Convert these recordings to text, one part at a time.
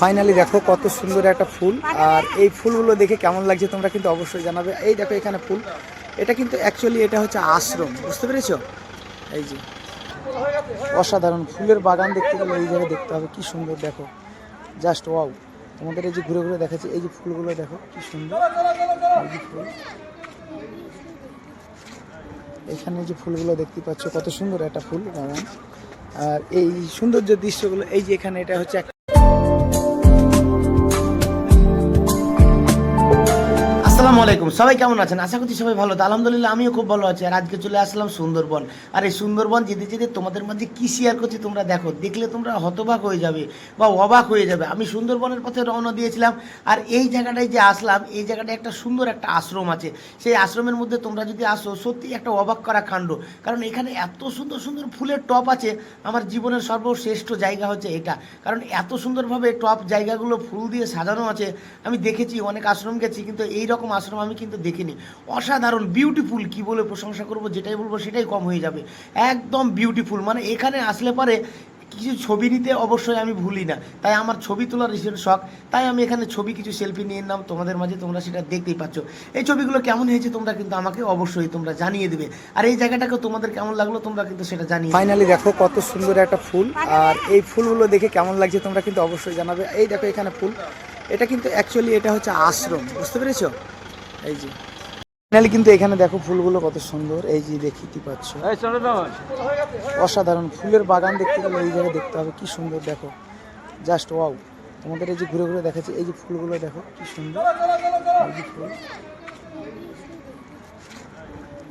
Finally দেখো কত সুন্দর একটা ফুল। আর এই ফুলগুলো দেখে কেমন লাগছে তোমরা কিন্তু অবশ্যই জানাবে। এই দেখো এখানে ফুল। এটা কিন্তু অ্যাকচুয়ালি এটা হচ্ছে আশ্রম, বুঝতে পেরেছ? এই যে, অসাধারণ ফুলের বাগান দেখতে গেলে এই জায়গায় দেখতে হবে, কি সুন্দর দেখো। জাস্ট ওয়াও তোমাদের এই যে ঘুরে ঘুরে দেখাচ্ছি, এই যে ফুলগুলো দেখো, কি সুন্দর। এখানে যে ফুলগুলো দেখতে পাচ্ছ, কত সুন্দর একটা ফুল, বাগান। আর এই সৌন্দর্য দৃশ্যগুলো, এই যে এখানে এটা হচ্ছে আসসালামু আলাইকুম সবাই কেমন আছেন? আশা করছি সবাই ভালো। তো আলহামদুলিল্লাহ আমিও খুব ভালো আছি। আর আজকে চলে আসলাম সুন্দরবন। আর এই সুন্দরবন যেতে যেতে তোমাদের মাঝে কি শেয়ার করছি তোমরা দেখো। দেখলে তোমরা হতবাক হয়ে যাবে বা অবাক হয়ে যাবে। আমি সুন্দরবনের পথে রওনা দিয়েছিলাম। আর এই জায়গাটায় যে আসলাম, এই জায়গাটায় একটা সুন্দর একটা আশ্রম আছে। সেই আশ্রমের মধ্যে তোমরা যদি আসো, সত্যি একটা অবাক করা কাণ্ড। কারণ এখানে এত সুন্দর সুন্দর ফুলের টপ আছে। আমার জীবনের সর্বশ্রেষ্ঠ জায়গা হচ্ছে এটা। কারণ এত সুন্দরভাবে টপ জায়গাগুলো ফুল দিয়ে সাজানো আছে। আমি দেখেছি, অনেক আশ্রম গেছি, কিন্তু এই রকম আশ্রম আমি কিন্তু দেখিনি। অসাধারণ বিউটিফুল কি বলে প্রশংসা করব, যেটাই বলব সেটাই কম হয়ে যাবে। একদম বিউটিফুল মানে এখানে আসলে পরে কিছু ছবি নিতে অবশ্যই আমি ভুলি না। তাই আমার ছবি তোলার ভীষণ শখ। তাই আমি এখানে ছবি কিছু সেলফি নিয়ে নাম তোমাদের মাঝে তোমরা সেটা দেখতেই পাচ্ছ। এই ছবিগুলো কেমন হয়েছে তোমরা কিন্তু আমাকে অবশ্যই তোমরা জানিয়ে দেবে। আর এই জায়গাটাকে তোমাদের কেমন লাগল তোমরা কিন্তু সেটা জানিয়ে ফাইনালি দেখো কত সুন্দর একটা ফুল। আর এই ফুলগুলো দেখে কেমন লাগছে তোমরা কিন্তু অবশ্যই জানাবে। এই দেখো এখানে ফুল। এটা কিন্তু অ্যাকচুয়ালি এটা হচ্ছে আশ্রম, বুঝতে পেরেছ? এই যে। ফাইনালি কিন্তু এখানে দেখো ফুলগুলো কত সুন্দর। এই যে দেখতে পাচ্ছ? অসাধারণ। ফুলের বাগান দেখতে গেলে এই জায়গায় দেখতে হবে কি সুন্দর দেখো। জাস্ট ওয়াও তোমাদের এই যে ঘুরে ঘুরে দেখাচ্ছি এই যে ফুলগুলো দেখো কি সুন্দর। ফুল।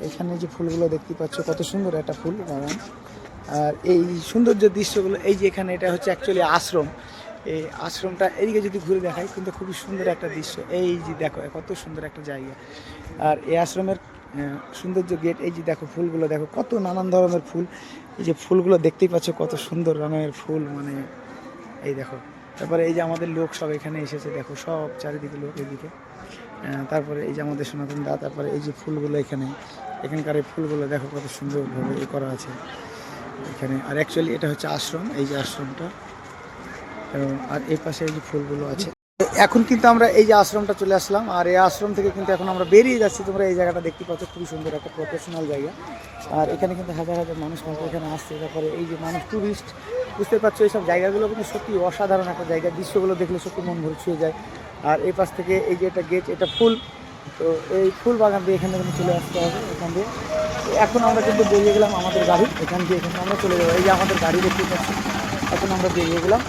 এখানে যে ফুলগুলো দেখতে পাচ্ছ কত সুন্দর একটা ফুল বাগান। আর এই সৌন্দর্য দৃশ্যগুলো এই যে এখানে এটা হচ্ছে অ্যাকচুয়ালি আশ্রম। এই আশ্রমটা এদিকে যদি ঘুরে দেখাই, কিন্তু খুবই সুন্দর একটা দৃশ্য। এই যে দেখো, কত সুন্দর একটা জায়গা। আর এই আশ্রমের সৌন্দর্য গেট, এই যে দেখো ফুলগুলো, দেখো কত নানান ধরনের ফুল। এই যে ফুলগুলো দেখতেই পাচ্ছ কত সুন্দর রঙের ফুল মানে এই দেখো। তারপরে এই যে আমাদের লোক সব এখানে এসেছে, দেখো সব চারিদিকে লোক এদিকে। তারপরে এই যে আমাদের সনাতন দা, তারপরে এই যে ফুলগুলো এখানে, এখানকার এই ফুলগুলো দেখো কত সুন্দরভাবে এ করা আছে। এখানে, আর অ্যাকচুয়ালি এটা হচ্ছে আশ্রম, এই যে আশ্রমটা। এবং আর এই পাশে এই যে ফুলগুলো আছে। এখন কিন্তু আমরা এই যে আশ্রমটা চলে আসলাম, আর এই আশ্রম থেকে কিন্তু এখন আমরা বেরিয়ে যাচ্ছি। তোমরা এই জায়গাটা দেখতে পাচ্ছ, খুবই সুন্দর একটা প্রফেশনাল জায়গা। আর এখানে কিন্তু হাজার হাজার মানুষ কিন্তু এখানে আসছে। তারপরে এই যে মানুষ টুরিস্ট বুঝতে পারছ, এইসব জায়গাগুলো কিন্তু সত্যি অসাধারণ একটা জায়গা। দৃশ্যগুলো দেখলে সত্যি মন ভরে ছুঁয়ে যায়। আর এই পাশ থেকে এই যে এটা গেট এটা ফুল। তো এই ফুল বাগান দিয়ে এখানে কিন্তু চলে আসতে হবে এখান দিয়ে। এখন আমরা কিন্তু বেরিয়ে গেলাম আমাদের গাড়ি। এখান দিয়ে এখানে আমরা চলে যাব। এই যে আমাদের গাড়ি দেখতে পাচ্ছি, এখন আমরা বেরিয়ে গেলাম।